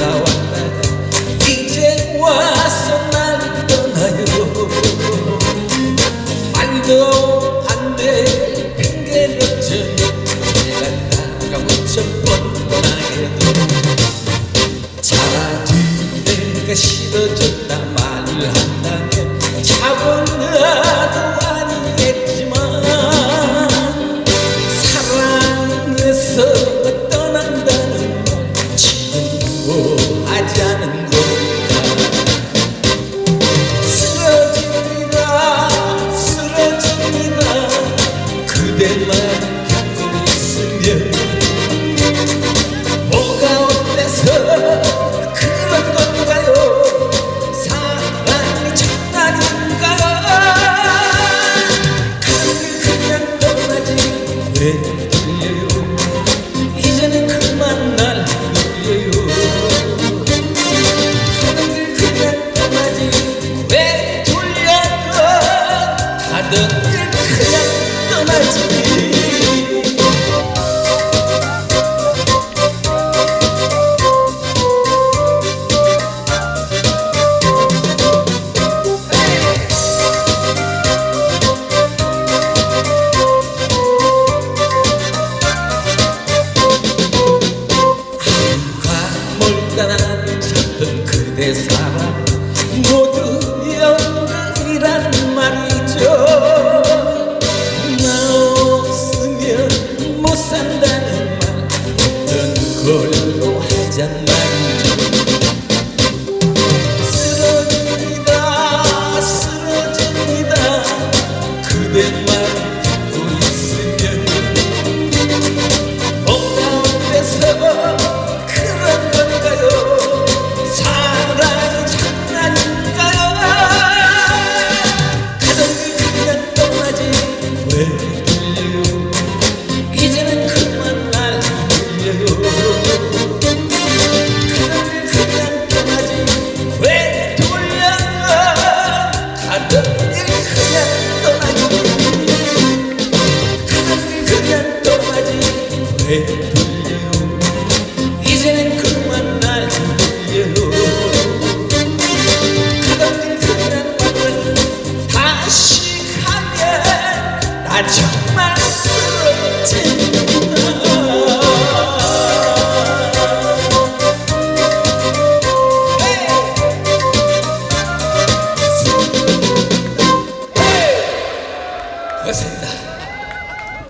없이 다가왔다가 이제 와서 날 떠나요. 말도 안돼. 핑계를 져요 내가 가고쳐 뻔뻔하게도. 차라리 내가 싫어졌 왜 들려요 이제는 그만 날 놀려요. 가는 그냥 떠나지 왜 돌려요? 가던 사랑 모두 영광이란 말이죠. 나 없으면 못 산다는 말 어떤 걸로 하잔 말